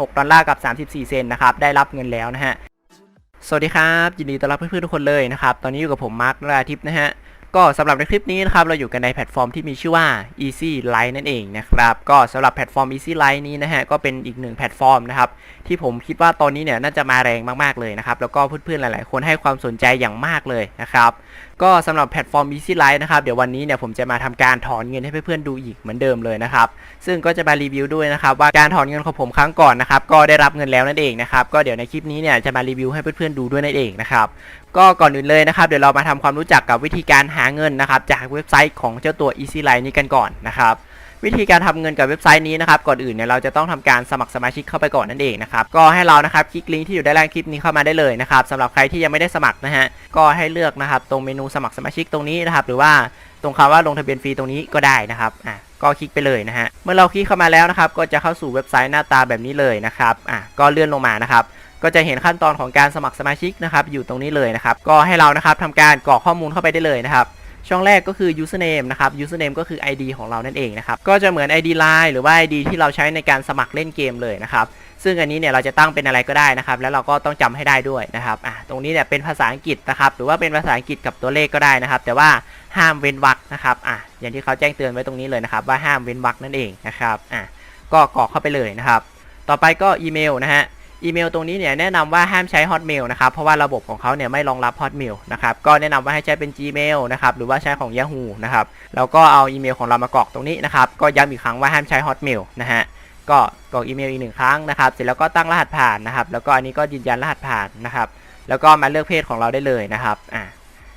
6 ดอลลาร์กับ 34 เซนนะครับ ได้รับเงินแล้วนะฮะ สวัสดีครับ ยินดีต้อนรับเพื่อนๆทุกคนเลยนะครับ ตอนนี้อยู่กับผมมาร์คราทิพย์นะฮะ ก็สำหรับในคลิปนี้นะครับเราอยู่กันในแพลตฟอร์มที่มีชื่อว่า Easy Light นั่นเองนะครับก็สำหรับแพลตฟอร์ม Easy Light นี้นะฮะก็เป็นอีกหนึ่งแพลตฟอร์มนะครับที่ผมคิดว่าตอนนี้เนี่ยน่าจะมาแรงมากๆเลยนะครับแล้วก็เพื่อนๆหลาย ๆ คนให้ความสนใจอย่างมากเลยนะครับก็สำหรับแพลตฟอร์ม Easy Light นะครับเดี๋ยววันนี้เนี่ยผมจะมาทำการถอนเงินให้เพื่อนๆดูอีกเหมือนเดิมเลยนะครับซึ่งก็จะมารีวิวด้วยนะครับว่าการถอนเงินของผมครั้งก่อนนะครับก็ได้รับเงินแล้วนั่นเองนะครับก็เดี๋ยวในคลิปนี้เนี่ยจะมารีวิวให้เพื่อนๆดูด้วยนั่นเองนะครับ ก็ก่อนอื่นเลยนะครับเดี๋ยวเรามาทำความรู้จักกับวิธีการหาเงินนะครับจากเว็บไซต์ของเจ้าตัว Easy Line นี้กันก่อนนะครับวิธีการทำเงินกับเว็บไซต์นี้นะครับก่อนอื่นเนี่ยเราจะต้องทำการสมัครสมาชิกเข้าไปก่อนนั่นเองนะครับก็ให้เรานะครับคลิกลิงก์ที่อยู่ด้านล่างคลิปนี้เข้ามาได้เลยนะครับสำหรับใครที่ยังไม่ได้สมัครนะฮะก็ให้เลือกนะครับตรงเมนูสมัครสมาชิกตรงนี้นะครับหรือว่าตรงคำว่าลงทะเบียนฟรีตรงนี้ก็ได้นะครับอะก็คลิกไปเลยนะฮะเมื่อเราคลิกเข้ามาแล้วนะครับก็จะเข้าสู่เว็บไซต์หน้าตาแบบนี้เลยนะครับอะก็เลื่อนลงมานะครับ ก็จะเห็นขั้นตอนของการสมัครสมาชิกนะครับอยู่ตรงนี้เลยนะครับก็ให้เรานะครับทำการกรอกข้อมูลเข้าไปได้เลยนะครับช่องแรกก็คือ username นะครับ username ก็คือ ID ของเรานั่นเองนะครับก็จะเหมือน ID Line หรือว่า ID ที่เราใช้ในการสมัครเล่นเกมเลยนะครับซึ่งอันนี้เนี่ยเราจะตั้งเป็นอะไรก็ได้นะครับแล้วเราก็ต้องจำให้ได้ด้วยนะครับอะตรงนี้เนี่ยเป็นภาษาอังกฤษนะครับหรือว่าเป็นภาษาอังกฤษกับตัวเลขก็ได้นะครับ แต่ว่าห้ามเว้นวรรคนะครับอะอย่างที่เขาแจ้งเตือนไว้ตรงนี้เลยนะครับว่าห้ามเว้นวรรคนั่นเองนะครับอะก็กรอกเข้าไปเลยนะครับต่อไปก็อีเมลนะฮะ อีเมลตรงนี้เนี่ยแนะนำว่าห้ามใช้ Hotmail นะครับ เพราะว่าระบบของเขาเนี่ยไม่รองรับ Hotmail นะครับ ก็แนะนำว่าให้ใช้เป็น Gmail นะครับ หรือว่าใช้ของ Yahoo นะครับ แล้วก็เอาอีเมลของเรามากรอกตรงนี้นะครับ ก็ย้ำอีกครั้งว่าห้ามใช้ Hotmail นะฮะ ก็กรอกอีเมลอีกหนึ่งครั้งนะครับ เสร็จแล้วก็ตั้งรหัสผ่านนะครับ แล้วก็อันนี้ก็ยืนยันรหัสผ่านนะครับ แล้วก็มาเลือกเพศของเราได้เลยนะครับ อ่า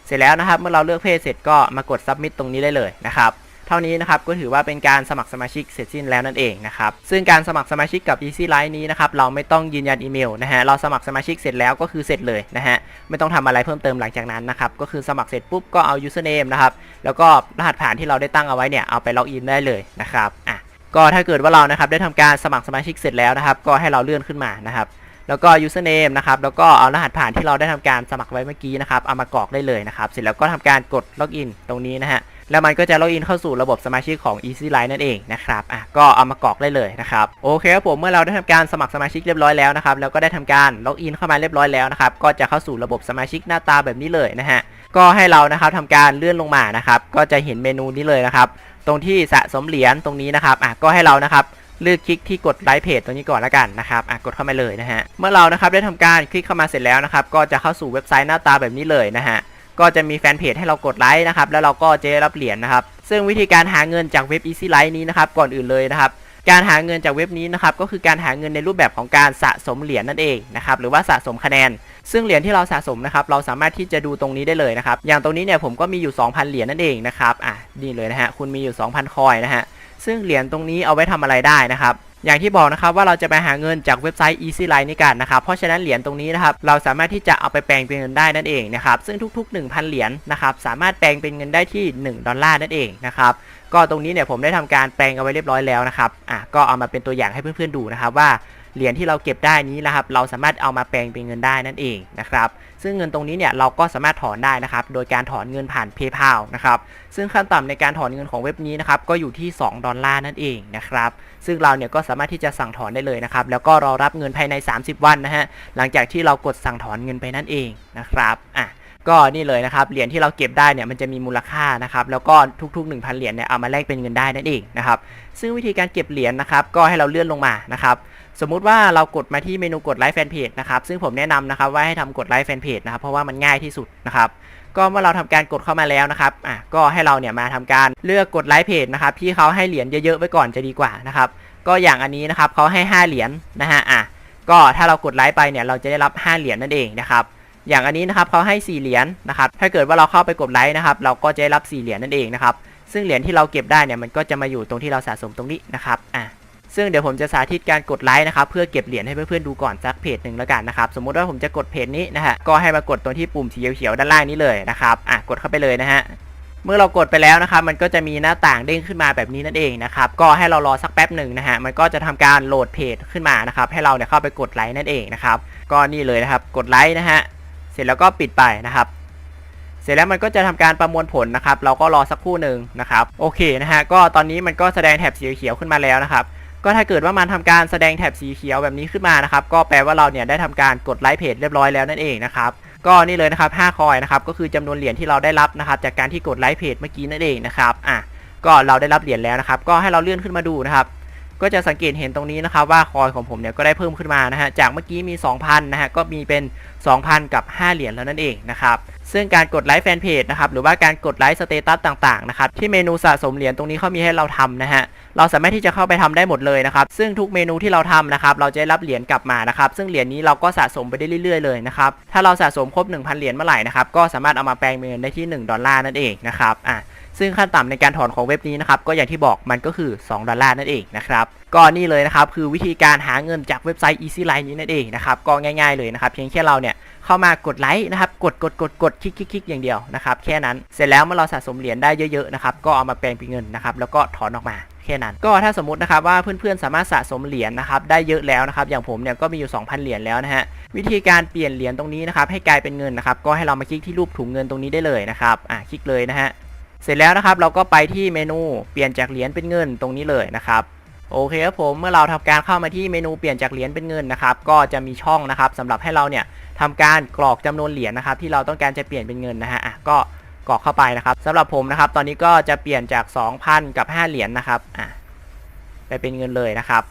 เสร็จแล้วนะครับ เมื่อเราเลือกเพศเสร็จก็มากด submit ตรงนี้ได้เลยนะครับ เท่านี้นะครับก็ถือว่าเป็นการสมัครสมาชิกเสร็จสิ้นแล้วนั่นเองนะครับซึ่งการสมัครสมาชิกกับ Easy Line นี้นะครับเราไม่ต้องยืนยันอีเมลนะฮะเราสมัครสมาชิกเสร็จแล้วก็คือเสร็จเลยนะฮะไม่ต้องทำอะไรเพิ่มเติมหลังจากนั้นนะครับก็คือสมัครเสร็จปุ๊บก็เอา username นะครับแล้วก็รหัสผ่านที่เราได้ตั้งเอาไว้เนี่ยเอาไปล็อกอินได้เลยนะครับอะก็ถ้าเกิดว่าเรานะครับได้ทำการสมัครสมาชิกเสร็จแล้วนะครับ ก็ให้เราเลื่อนขึ้นมานะครับแล้วก็ username นะครับ แล้วก็เอารหัสผ่านที่เราได้ทำการสมัครไว้เมื่อกี้นะครับ เอามากรอกได้เลยนะครับ เสร็จแล้วก็ทำการกดล็อกอินตรงนี้นะฮะ แล้วมันก็จะล็อกอินเข้าสู่ระบบสมาชิกของ Easy Line นั่นเองนะครับอะก็เอามากรอกได้เลยนะครับโอเคครับผมเมื่อเราได้ทำการสมัครสมาชิกเรียบร้อยแล้วนะครับแล้วก็ได้ทำการล็อกอินเข้ามาเรียบร้อยแล้วนะครับก็จะเข้าสู่ระบบสมาชิกหน้าตาแบบนี้เลยนะฮะก็ให้เรานะครับทำการเลื่อนลงมานะครับก็จะเห็นเมนูนี้เลยนะครับตรงที่สะสมเหรียญตรงนี้นะครับอะก็ให้เรานะครับเลือกคลิกที่กดไลค์เพจตรงนี้ก่อนละกันนะครับอะกดเข้ามาเลยนะฮะ เมื่อเรานะครับได้ทำการคลิกเข้ามาเสร็จแล้วนะครับ ก็จะเข้าสู่เว็บไซต์หน้าตาแบบนี้เลยนะฮะ ก็จะมีแฟนเพจให้เรากดไลค์นะครับ แล้วเราก็จะรับเหรียญนะครับ ซึ่งวิธีการหาเงินจากเว็บ Easy Light นี้นะครับ ก่อนอื่นเลยนะครับ การหาเงินจากเว็บนี้นะครับ ก็คือการหาเงินในรูปแบบของการสะสมเหรียญนั่นเองนะครับ หรือว่าสะสมคะแนน ซึ่งเหรียญที่เราสะสมนะครับ เราสามารถที่จะดูตรงนี้ได้เลยนะครับ อย่างตรงนี้เนี่ยผมก็มีอยู่ 2,000 เหรียญนั่นเองนะครับ อะนี่เลยนะฮะ คุณมีอยู่ 2,000 คอยนะฮะ ซึ่งเหรียญตรงนี้เอาไว้ทำอะไรได้นะครับ อย่างที่บอกนะครับว่าเราจะไปหาเงินจากเว็บไซต์ Easy Line นี่กันนะครับเพราะฉะนั้นเหรียญตรงนี้นะครับเราสามารถที่จะเอาไปแปลงเป็นเงินได้นั่นเองนะครับซึ่งทุก ๆ 1,000 เหรียญนะครับสามารถแปลงเป็นเงินได้ที่ 1 ดอลลาร์นั่นเองนะครับก็ตรงนี้เนี่ยผมได้ทำการแปลงเอาไว้เรียบร้อยแล้วนะครับอะก็เอามาเป็นตัวอย่างให้เพื่อนๆดูนะครับว่าเหรียญที่เราเก็บได้นี้นะครับเราสามารถเอามาแปลงเป็นเงินได้นั่นเองนะครับซึ่งเงินตรงนี้เนี่ยเราก็สามารถถอนได้นะครับโดยการถอนเงินผ่าน PayPal นะครับซึ่งขั้นต่ำในการถอนเงินของเว็บนี้นะครับก็อยู่ที่ 2 ดอลลาร์นั่นเองนะครับ ซึ่งเราเนี่ยก็สามารถที่จะสั่งถอนได้เลยนะครับ แล้วก็รอรับเงินภายใน 30 วันนะฮะ หลังจากที่เรากดสั่งถอนเงินไปนั่นเองนะครับ อะก็นี่เลยนะครับ เหรียญที่เราเก็บได้เนี่ยมันจะมีมูลค่านะครับ แล้วก็ทุกๆ 1,000 เหรียญเนี่ยเอามาแลกเป็นเงินได้นั่นเองนะครับ ซึ่งวิธีการเก็บเหรียญนะครับ ก็ให้เราเลื่อนลงมานะครับ สมมุติว่าเรากดมาที่เมนูกดไลค์แฟนเพจนะครับ ซึ่งผมแนะนำนะครับว่าให้ทำกดไลค์แฟนเพจนะครับ เพราะว่ามันง่ายที่สุดนะครับ ก็เมื่อเราทำการกดเข้ามาแล้วนะครับ อะ ก็ให้เราเนี่ยมาทำการเลือกกดไลค์เพจนะครับ ที่เขาให้เหรียญเยอะๆไว้ก่อนจะดีกว่านะครับ ก็อย่างอันนี้นะครับเขาให้ 5 เหรียญนะฮะ อะ ก็ถ้าเรากดไลค์ไปเนี่ย เราจะได้รับ 5 เหรียญนั่นเองนะครับ อย่างอันนี้นะครับเขาให้ 4 เหรียญนะครับ ถ้าเกิดว่าเราเข้าไปกดไลค์นะครับ เราก็จะได้รับ 4 เหรียญนั่นเองนะครับ ซึ่งเหรียญที่เราเก็บได้เนี่ย มันก็จะมาอยู่ตรงที่เราสะสมตรงนี้นะครับ อะ ซึ่งเดี๋ยวผมจะสาธิตการกดไลค์นะครับเพื่อเก็บเหรียญให้เพื่อนๆดูก่อนสักเพจหนึ่งแล้วกันนะครับสมมุติว่าผมจะกดเพจนี้นะฮะก็ให้มากดตรงที่ปุ่มสีเขียวๆด้านล่างนี้เลยนะครับอะกดเข้าไปเลยนะฮะเมื่อเรากดไปแล้วนะครับมันก็จะมีหน้าต่างเด้งขึ้นมาแบบนี้นั่นเองนะครับก็ให้เรารอสักแป๊บหนึ่งนะฮะมันก็จะทำการโหลดเพจขึ้นมานะครับให้เราเนี่ยเข้าไปกดไลค์นั่นเองนะครับก็นี่เลยนะครับกดไลค์นะฮะเสร็จแล้วก็ปิดไปนะครับเสร็จแล้วมันก็จะทำการประมวลผลนะครับเราก็รอสักครู่หนึ่งนะครับโอเคนะฮะก็ตอนนี้มันก็แสดงแถบสีเขียวขึ้นมาแล้วนะครับ ก็ถ้าเกิดว่ามันทำการแสดงแถบสีเขียวแบบนี้ขึ้นมานะครับ ก็แปลว่าเราเนี่ยได้ทำการกดไลค์เพจเรียบร้อยแล้วนั่นเองนะครับก็นี่เลยนะครับ5คอยนะครับก็คือจำนวนเหรียญที่เราได้รับนะครับ จากการที่กดไลค์เพจเมื่อกี้นั่นเองนะครับอะก็เราได้รับเหรียญแล้วนะครับ ก็ให้เราเลื่อนขึ้นมาดูนะครับ ก็จะสังเกตเห็นตรงนี้นะครับว่าคอยของผมเนี่ยก็ได้เพิ่มขึ้นมานะฮะจากเมื่อกี้มี 2,000นะฮะก็มีเป็น 2,000 กับ 5 เหรียญแล้วนั่นเองนะครับซึ่งการกดไลค์แฟนเพจนะครับหรือว่าการกดไลค์สเตตัสต่างๆนะครับที่เมนูสะสมเหรียญตรงนี้เขามีให้เราทำนะฮะเราสามารถที่จะเข้าไปทำได้หมดเลยนะครับซึ่งทุกเมนูที่เราทำนะครับเราจะได้รับเหรียญกลับมานะครับซึ่งเหรียญนี้เราก็สะสมไปได้เรื่อยๆเลยนะครับถ้าเราสะสมครบ 1,000 เหรียญเมื่อไหร่นะครับก็สามารถเอามาแปลงเป็นเงินได้ที่ 1 ดอลลาร์นั่นเองนะครับอะ ซึ่งขั้นต่ำในการถอนของเว็บนี้นะครับก็อย่างที่บอกมันก็คือ 2 ดอลลาร์นั่นเองนะครับก็นี่เลยนะครับคือวิธีการหาเงินจากเว็บไซต์ Easy Line นี้นั่นเองนะครับก็ง่ายๆเลยนะครับเพียงแค่เราเนี่ยเข้ามากดไลค์นะครับกดกดกดกดคลิกคลิกคลิกอย่างเดียวนะครับแค่นั้นเสร็จแล้วเมื่อเราสะสมเหรียญได้เยอะๆนะครับก็เอามาแปลงเป็นเงินนะครับแล้วก็ถอนออกมาแค่นั้น ก็ถ้าสมมตินะครับว่าเพื่อนๆสามารถสะสมเหรียญนะครับได้เยอะแล้วนะครับอย่างผมเนี่ยก็มีอยู่ 2,000 เหรียญแล้วนะฮะวิธีการเปลี่ยนเหรียญตรงนี้นะครับให้กลายเป็นเงินนะครับก็ให้เรามาคลิกที่รูปถุงเงินตรงนี้ได้เลยนะครับอะคลิกเลยนะฮะ เสร็จแล้วนะครับ เราก็ไปที่เมนูเปลี่ยนจากเหรียญเป็นเงินตรงนี้เลยนะครับโอเคครับผมเมื่อเราทำการเข้ามาที่เมนูเปลี่ยนจากเหรียญเป็นเงินนะครับ ก็จะมีช่องนะครับสำหรับให้เราเนี่ยทำการกรอกจำนวนเหรียญนะครับ ที่เราต้องการจะเปลี่ยนเป็นเงินนะฮะอะก็กรอกเข้าไปนะครับสำหรับผมนะครับ ตอนนี้ก็จะเปลี่ยนจาก 2,000 กับ 5 เหรียญนะครับอะไปเป็นเงินเลยนะครับ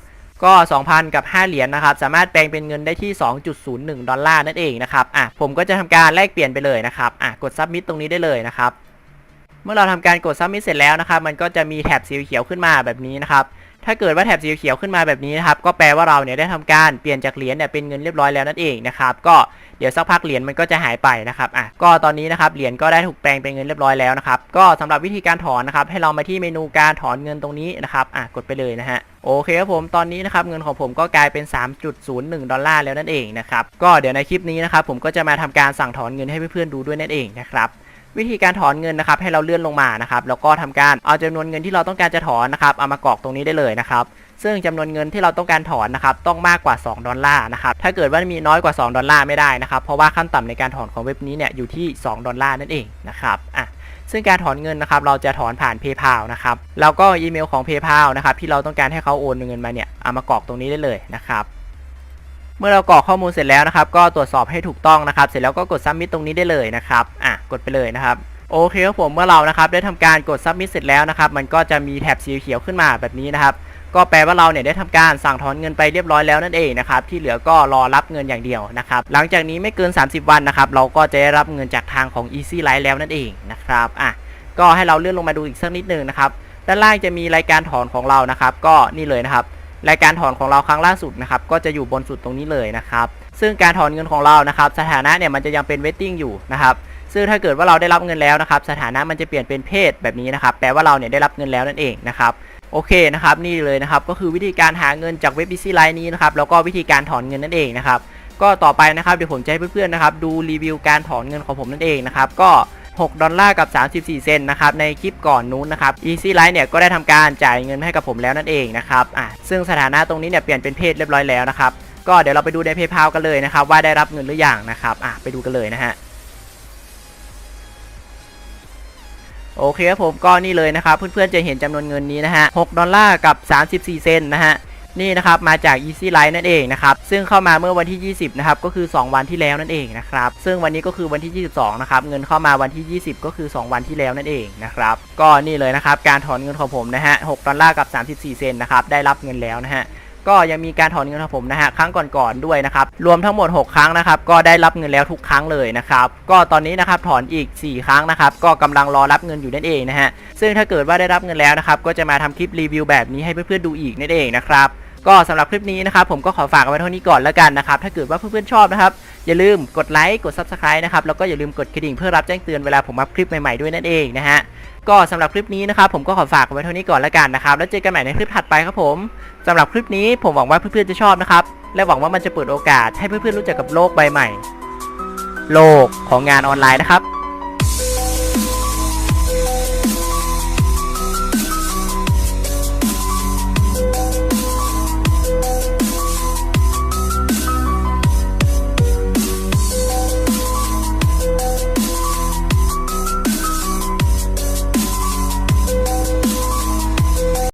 ก็ 2,000 กับ 5 เหรียญนะครับ สามารถแปลงเป็นเงินได้ที่ 2.01 ดอลลาร์นั่นเองนะครับอะผมก็จะทำการแลกเปลี่ยนไปเลยนะครับอะกด submit ตรงนี้ได้เลยนะครับ เมื่อเราทำการกด submit เสร็จแล้วนะครับ มันก็จะมีแถบสีเขียวขึ้นมาแบบนี้นะครับ ถ้าเกิดว่าแถบสีเขียวขึ้นมาแบบนี้นะครับ ก็แปลว่าเราเนี่ยได้ทำการเปลี่ยนจากเหรียญเนี่ยเป็นเงินเรียบร้อยแล้วนั่นเองนะครับ ก็เดี๋ยวสักพักเหรียญมันก็จะหายไปนะครับอะก็ตอนนี้นะครับเหรียญก็ได้ถูกแปลงเป็นเงินเรียบร้อยแล้วนะครับ ก็สำหรับวิธีการถอนนะครับ ให้เรามาที่เมนูการถอนเงินตรงนี้นะครับอะกดไปเลยนะฮะโอเคครับผมตอนนี้นะครับเงินของผมก็กลายเป็น 3.01 ดอลลาร์แล้วนั่นเองนะครับก็เดี๋ยวในคลิปนี้นะครับผมก็จะมาทำการสั่งถอนเงินให้เพื่อนๆดูด้วยนั่นเองนะครับ วิธีการถอนเงินนะครับให้เราเลื่อนลงมานะครับแล้วก็ทำการเอาจำนวนเงินที่เราต้องการจะถอนนะครับเอามากรอกตรงนี้ได้เลยนะครับซึ่งจำนวนเงินที่เราต้องการถอนนะครับต้องมากกว่า 2 ดอลลาร์นะครับถ้าเกิดว่ามีน้อยกว่า 2 ดอลลาร์ไม่ได้นะครับเพราะว่าขั้นต่ำในการถอนของเว็บนี้เนี่ยอยู่ที่ 2 ดอลลาร์นั่นเองนะครับอะซึ่งการถอนเงินนะครับเราจะถอนผ่าน PayPal นะครับแล้วก็อีเมลของ PayPal นะครับที่เราต้องการให้เขาโอนเงินมาเนี่ยเอามากรอกตรงนี้ได้เลยนะครับ เมื่อเรากรอกข้อมูลเสร็จแล้วนะครับ ก็ตรวจสอบให้ถูกต้องนะครับ เสร็จแล้วก็กด submit ตรงนี้ได้เลยนะครับ อะ กดไปเลยนะครับ โอเคครับผม เมื่อเรานะครับ ได้ทำการกด submit เสร็จแล้วนะครับ มันก็จะมีแถบสีเขียวขึ้นมาแบบนี้นะครับ ก็แปลว่าเราเนี่ยได้ทำการสั่งถอนเงินไปเรียบร้อยแล้วนั่นเองนะครับ ที่เหลือก็รอรับเงินอย่างเดียวนะครับ หลังจากนี้ไม่เกิน 30 วันนะครับ เราก็จะได้รับเงินจากทางของ Easy Life แล้วนั่นเองนะครับ อะ ก็ให้เราเลื่อนลงมาดูอีกสักนิดนึงนะครับ ด้านล่างจะมีรายการถอนของเรานะครับ ก็นี่เลยนะครับ รายการถอนของเราครั้งล่าสุดนะครับก็จะอยู่บนสุดตรงนี้เลยนะครับซึ่งการถอนเงินของเรานะครับสถานะเนี่ยมันจะยังเป็น waiting อยู่นะครับซึ่งถ้าเกิดว่าเราได้รับเงินแล้วนะครับสถานะมันจะเปลี่ยนเป็นเพศแบบนี้นะครับแปลว่าเราเนี่ยได้รับเงินแล้วนั่นเองนะครับโอเคนะครับนี่เลยนะครับก็คือวิธีการหาเงินจากเว็บ Easy Line นี้นะครับแล้วก็วิธีการถอนเงินนั่นเองนะครับก็ต่อไปนะครับเดี๋ยวผมจะให้เพื่อนๆนะครับดูรีวิวการถอนเงินของผมนั่นเองนะครับก็ 6 ดอลลาร์กับ 34 เซนนะครับในคลิปก่อนนู้นนะครับ Easy Life เนี่ยก็ได้ทำการจ่ายเงินให้กับผมแล้วนั่นเองนะครับอะซึ่งสถานะตรงนี้เนี่ยเปลี่ยนเป็นเพศเรียบร้อยแล้วนะครับก็เดี๋ยวเราไปดูใน PayPal กันเลยนะครับว่าได้รับเงินหรือยังนะครับอะไปดูกันเลยนะฮะโอเคครับผมก็นี่เลยนะครับเพื่อนๆจะเห็นจำนวนเงินนี้นะฮะ6ดอลลาร์กับ 34 เซนนะฮะ นี่นะครับมาจาก Easy Life นั่นเองนะครับซึ่งเข้ามาเมื่อวันที่ 20นะครับก็คือ 2 วันที่แล้วนั่นเองนะครับซึ่งวันนี้ก็คือวันที่ 22นะครับเงินเข้ามาวันที่ 20 ก็คือ 2 วันที่แล้วนั่นเองนะครับก็นี่เลยนะครับการถอนเงินของผมนะฮะ6ดอลลาร์กับ 34 เซนนะครับได้รับเงินแล้วนะฮะ ก็ยังมีการถอนเงินของผมนะฮะครั้งก่อนๆด้วยนะครับรวมทั้งหมด 6 ครั้งนะครับก็ได้รับเงินแล้วทุกครั้งเลยนะครับก็ตอนนี้นะครับถอนอีก 4 ครั้งนะครับก็กำลังรอรับเงินอยู่นั่นเองนะฮะซึ่งถ้าเกิดว่าได้รับเงินแล้วนะครับก็จะมาทำคลิปรีวิวแบบนี้ให้เพื่อนๆดูอีกนั่นเองนะครับ ก็สำหรับคลิปนี้นะครับผมก็ขอฝากเอาไว้เท่านี้ก่อนแล้วกันนะครับถ้าเกิดว่าเพื่อนๆชอบนะครับอย่าลืมกดไลค์กด Subscribe นะครับแล้วก็อย่าลืมกดกระดิ่งเพื่อรับแจ้งเตือนเวลาผมอัพคลิปใหม่ๆด้วยนั่นเองนะฮะก็สำหรับคลิปนี้นะครับผมก็ขอฝากเอาไว้เท่านี้ก่อนแล้วกันนะครับแล้วเจอกันใหม่ในคลิปถัดไปครับผมสำหรับคลิปนี้ผมหวังว่าเพื่อนๆจะชอบนะครับและหวังว่ามันจะเปิดโอกาสให้เพื่อนๆรู้จักกับโลกใบใหม่ โลกของงานออนไลน์นะครับ